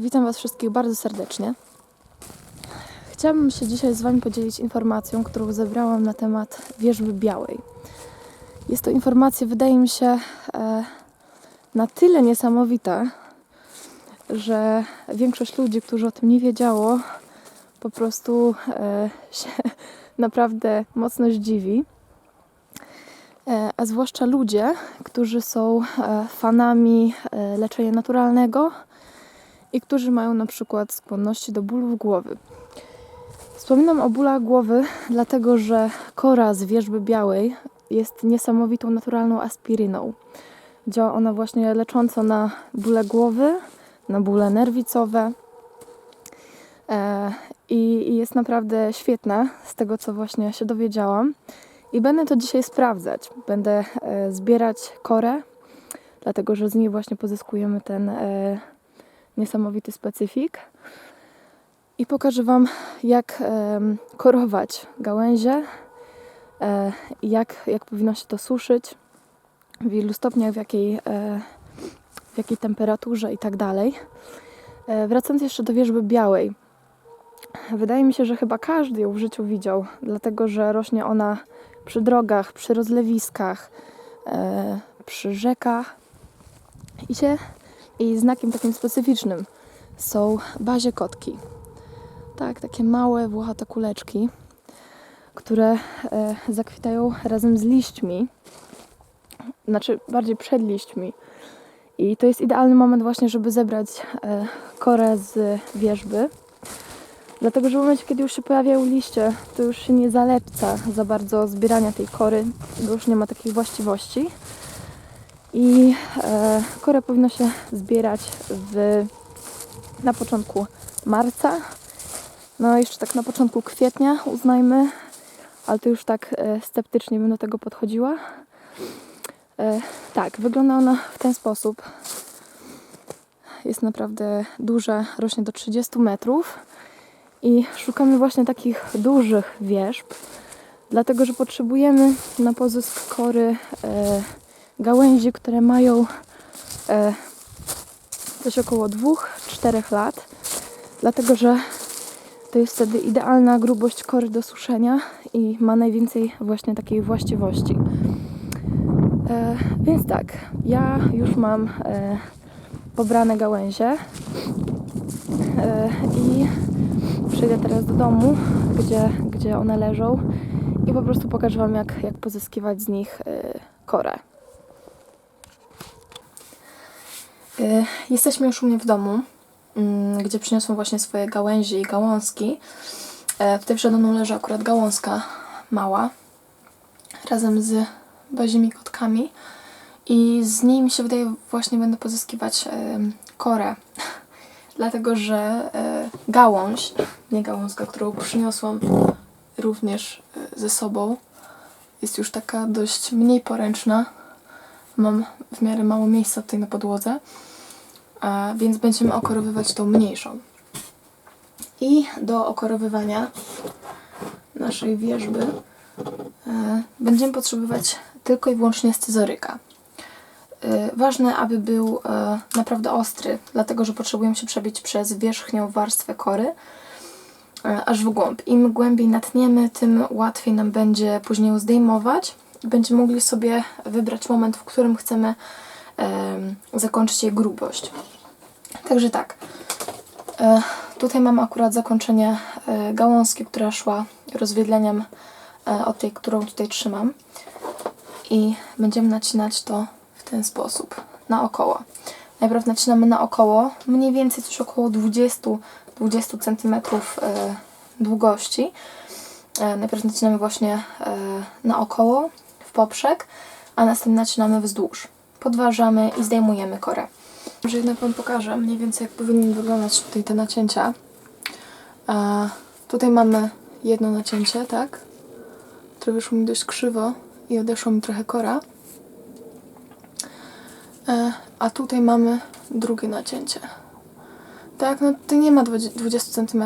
Witam Was wszystkich bardzo serdecznie. Chciałabym się dzisiaj z Wami podzielić informacją, którą zebrałam na temat wierzby białej. Jest to informacja, wydaje mi się, e, na tyle niesamowita, że większość ludzi, którzy o tym nie wiedziało, po prostu e, się naprawdę mocno zdziwi. E, a zwłaszcza ludzie, którzy są fanami leczenia naturalnego i którzy mają na przykład skłonności do bólów głowy. Wspominam o bólach głowy, dlatego że kora z wierzby białej jest niesamowitą naturalną aspiryną. Działa ona właśnie lecząco na bóle głowy, na bóle nerwicowe e, i, jest naprawdę świetna z tego, co właśnie się dowiedziałam. I będę to dzisiaj sprawdzać. Będę e, zbierać korę, dlatego że z niej właśnie pozyskujemy ten e, niesamowity specyfik. I pokażę Wam, jak korować gałęzie, e, jak, jak powinno się to suszyć, w ilu stopniach, w jakiej, e, w jakiej temperaturze i tak dalej. E, Wracając jeszcze do wierzby białej. Wydaje mi się, że chyba każdy ją w życiu widział, dlatego że rośnie ona przy drogach, przy rozlewiskach, przy rzekach i się i znakiem takim specyficznym są bazie kotki. Tak, takie małe, włochate kuleczki, które e, zakwitają razem z liśćmi, znaczy bardziej przed liśćmi. I to jest idealny moment właśnie, żeby zebrać e, korę z wierzby. Dlatego, że w momencie, kiedy już się pojawiają liście, to już się nie zalepca za bardzo zbierania tej kory, bo już nie ma takich właściwości. I e, korę powinno się zbierać w, na początku marca. No jeszcze tak na początku kwietnia uznajmy, ale to już tak e, sceptycznie bym do tego podchodziła. E, tak, wygląda ona w ten sposób. Jest naprawdę duże, rośnie do 30 metrów. I szukamy właśnie takich dużych wierzb, dlatego że potrzebujemy na pozysk kory e, gałęzi, które mają e, coś około 2-4 lat, dlatego że to jest wtedy idealna grubość kory do suszenia i ma najwięcej właśnie takiej właściwości. E, więc tak, ja już mam e, pobrane gałęzie e, i przyjdę teraz do domu, gdzie, gdzie one leżą i po prostu pokażę Wam, jak, jak pozyskiwać z nich e, korę. E, Jesteśmy już u mnie w domu, mm, gdzie przyniosłam właśnie swoje gałęzie i gałązki. E, Tutaj przede mną leży akurat gałązka mała, razem z bazimi kotkami. I z niej mi się wydaje właśnie będę pozyskiwać em, korę. Dlatego, że e, gałąź, nie gałązka, którą przyniosłam również e, ze sobą, jest już taka dość mniej poręczna. Mam w miarę mało miejsca tutaj na podłodze, więc będziemy okorowywać tą mniejszą. I do okorowywania naszej wierzby e, będziemy potrzebować tylko i wyłącznie scyzoryka. E, Ważne, aby był e, naprawdę ostry, dlatego że potrzebujemy się przebić przez wierzchnią warstwę kory, aż w głąb. Im głębiej natniemy, tym łatwiej nam będzie później ją zdejmować i będziemy mogli sobie wybrać moment, w którym chcemy em, zakończyć jej grubość. Także tak. E, Tutaj mam akurat zakończenie e, gałązki, która szła rozwiedleniem e, od tej, którą tutaj trzymam. I będziemy nacinać to w ten sposób, naokoło. Najpierw nacinamy naokoło, mniej więcej coś około 20, 20 cm długości. Najpierw nacinamy właśnie naokoło, w poprzek, a następnie nacinamy wzdłuż. Podważamy i zdejmujemy korę. Może jednak Wam pokażę mniej więcej jak powinny wyglądać tutaj te nacięcia. E, tutaj mamy jedno nacięcie, tak? które wyszło mi dość krzywo i odeszło mi trochę kora. E, a tutaj mamy drugie nacięcie. Tak, no tutaj nie ma 20 cm,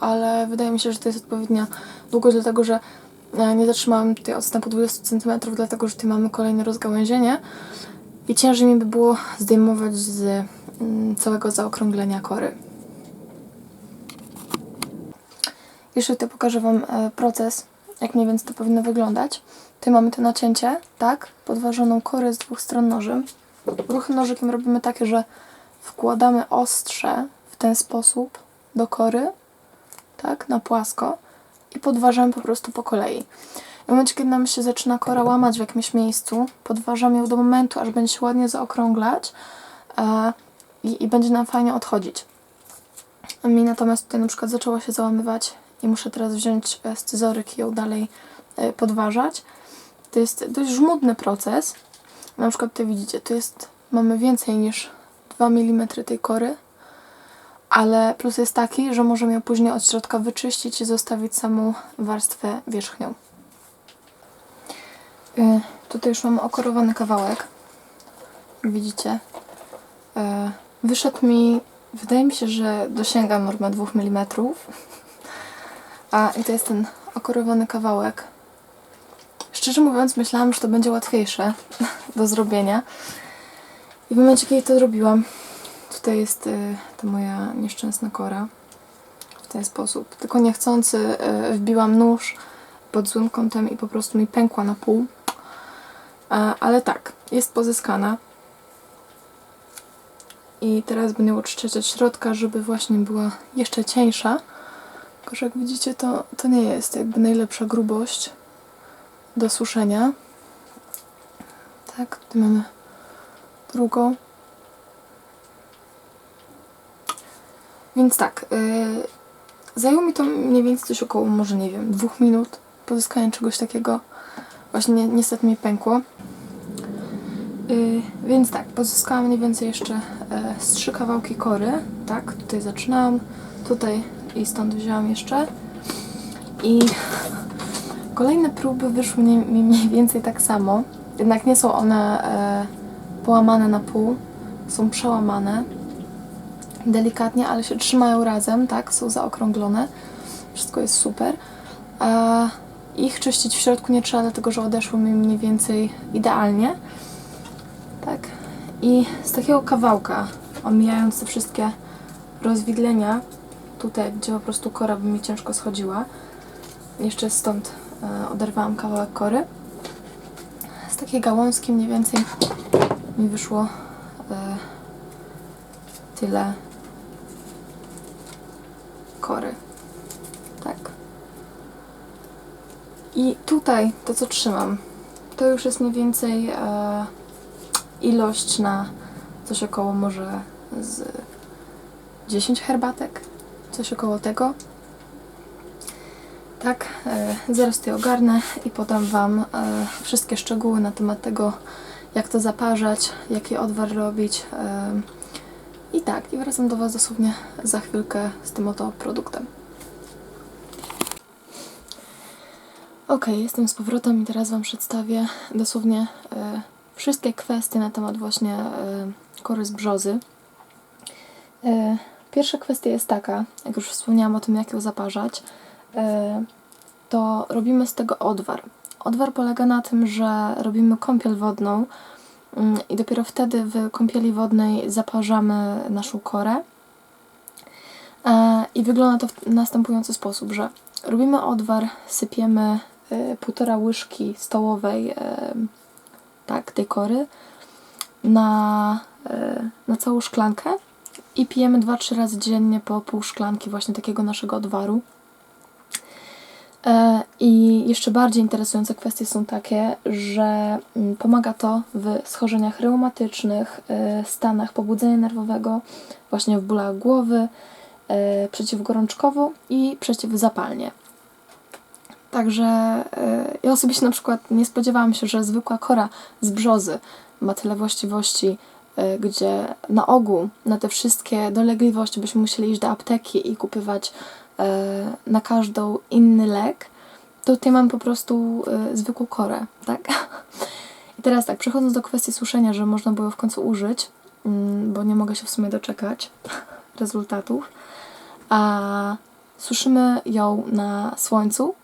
ale wydaje mi się, że to jest odpowiednia długość, dlatego że nie zatrzymałam tutaj odstępu 20 cm, dlatego że tutaj mamy kolejne rozgałęzienie. i ciężej mi by było zdejmować z mm, całego zaokrąglenia kory. Jeszcze tutaj pokażę Wam e, proces, jak mniej więcej to powinno wyglądać. Tutaj mamy to nacięcie, tak, podważoną korę z dwóch stron nożem. Ruchy nożykiem robimy takie, że wkładamy ostrze w ten sposób do kory, tak, na płasko i podważamy po prostu po kolei. W momencie, kiedy nam się zaczyna kora łamać w jakimś miejscu, podważam ją do momentu, aż będzie się ładnie zaokrąglać e, i, i będzie nam fajnie odchodzić. Mi natomiast tutaj na przykład zaczęła się załamywać i muszę teraz wziąć e, scyzoryk i ją dalej e, podważać. To jest dość żmudny proces. Na przykład tutaj widzicie, tu jest, mamy więcej niż 2 mm tej kory, ale plus jest taki, że możemy ją później od środka wyczyścić i zostawić samą warstwę wierzchnią. Y, Tutaj już mamy okorowany kawałek. Widzicie. E, Wyszedł mi, wydaje mi się, że dosięga normę 2 mm. A i to jest ten okorowany kawałek. Szczerze mówiąc, myślałam, że to będzie łatwiejsze do zrobienia. I w momencie, kiedy to zrobiłam, tutaj jest y, ta moja nieszczęsna kora. W ten sposób. Tylko niechcący y, wbiłam nóż pod złym kątem i po prostu mi pękła na pół. Ale tak, jest pozyskana. I teraz będę ją od środka, żeby właśnie była jeszcze cieńsza. Tylko, że jak widzicie, to, to nie jest jakby najlepsza grubość do suszenia. Tak, tu mamy drugą. Więc tak, yy, zajęło mi to mniej więcej coś około, może nie wiem, dwóch minut pozyskanie czegoś takiego. Właśnie ni- niestety mi pękło. Yy, więc tak, pozyskałam mniej więcej jeszcze e, z trzy kawałki kory. Tak, tutaj zaczynałam, tutaj i stąd wzięłam jeszcze. I kolejne próby wyszły mi mi mniej więcej tak samo. Jednak nie są one e, połamane na pół, są przełamane delikatnie, ale się trzymają razem, tak? Są zaokrąglone. Wszystko jest super. A ich czyścić w środku nie trzeba, dlatego że odeszły mi mniej więcej idealnie. Tak. I z takiego kawałka, omijając te wszystkie rozwidlenia, tutaj, gdzie po prostu kora by mi ciężko schodziła, jeszcze stąd e, oderwałam kawałek kory. Z takiej gałązki mniej więcej mi wyszło e, tyle kory. Tak. I tutaj to, co trzymam, to już jest mniej więcej e, ilość na coś około może z 10 herbatek, coś około tego. Tak, e, zaraz to ogarnę i podam Wam e, wszystkie szczegóły na temat tego, jak to zaparzać, jaki odwar robić. E, I tak, i wracam do Was dosłownie za chwilkę z tym oto produktem. Ok, jestem z powrotem i teraz Wam przedstawię dosłownie e, wszystkie kwestie na temat właśnie e, kory z brzozy. E, pierwsza kwestia jest taka, jak już wspomniałam o tym, jak ją zaparzać, e, to robimy z tego odwar. Odwar polega na tym, że robimy kąpiel wodną i dopiero wtedy w kąpieli wodnej zaparzamy naszą korę. E, I wygląda to w następujący sposób, że robimy odwar, sypiemy e, półtora łyżki stołowej e, tak, tej kory na, na całą szklankę i pijemy 2-3 razy dziennie po pół szklanki właśnie takiego naszego odwaru. E, I jeszcze bardziej interesujące kwestie są takie, że mm, pomaga to w schorzeniach reumatycznych, e, stanach pobudzenia nerwowego, właśnie w bólach głowy, e, przeciwgorączkowo i przeciwzapalnie. Także ja osobiście na przykład nie spodziewałam się, że zwykła kora z brzozy ma tyle właściwości, gdzie na ogół na te wszystkie dolegliwości byśmy musieli iść do apteki i kupywać na każdą inny lek, to tutaj mam po prostu e, zwykłą korę, tak? I teraz tak, przechodząc do kwestii suszenia, że można było w końcu użyć, mm, bo nie mogę się w sumie doczekać rezultatów, a suszymy ją na słońcu e,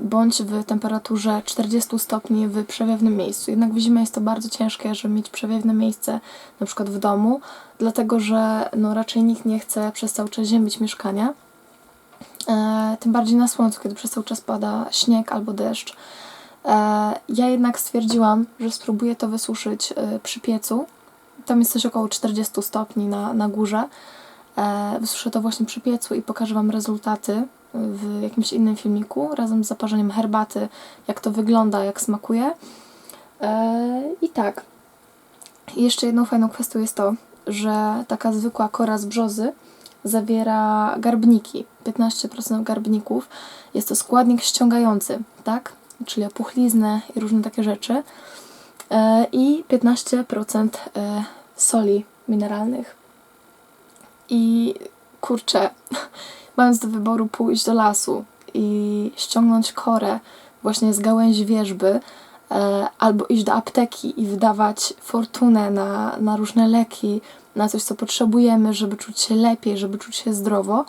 bądź w temperaturze 40 stopni w przewiewnym miejscu. Jednak w zimę jest to bardzo ciężkie, żeby mieć przewiewne miejsce na przykład w domu, dlatego że no, raczej nikt nie chce przez cały czas ziemić mieszkania. E, tym bardziej na słońcu, kiedy przez cały czas pada śnieg albo deszcz. E, ja jednak stwierdziłam, że spróbuję to wysuszyć e, przy piecu. Tam jest coś około 40 stopni na, na górze. E, wysuszę to właśnie przy piecu i pokażę Wam rezultaty w jakimś innym filmiku, razem z zaparzeniem herbaty, jak to wygląda, jak smakuje. E, I tak. Jeszcze jedną fajną kwestią jest to, że taka zwykła kora z brzozy zawiera garbniki, 15% garbników. Jest to składnik ściągający, tak? Czyli opuchliznę i różne takie rzeczy. E, I 15% e, soli mineralnych. I kurczę, mając do wyboru pójść do lasu i ściągnąć korę właśnie z gałęzi wierzby, e, albo iść do apteki i wydawać fortunę na, na różne leki, na coś, co potrzebujemy, żeby czuć się lepiej, żeby czuć się zdrowo,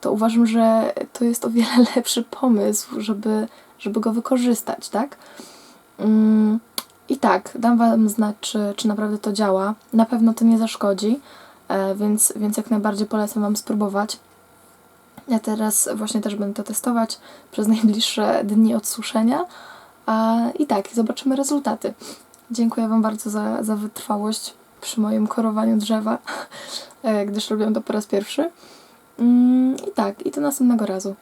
to uważam, że to jest o wiele lepszy pomysł, żeby, żeby go wykorzystać, tak? Mm, I tak, dam Wam znać, czy, czy naprawdę to działa. Na pewno to nie zaszkodzi, e, więc, więc jak najbardziej polecam Wam spróbować. Ja teraz właśnie też będę to testować przez najbliższe dni odsuszenia. I tak, zobaczymy rezultaty. Dziękuję Wam bardzo za, za wytrwałość przy moim korowaniu drzewa, e, gdyż robiłam to po raz pierwszy. Mm, I tak, i do następnego razu.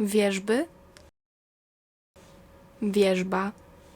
Wierzby, wierzba,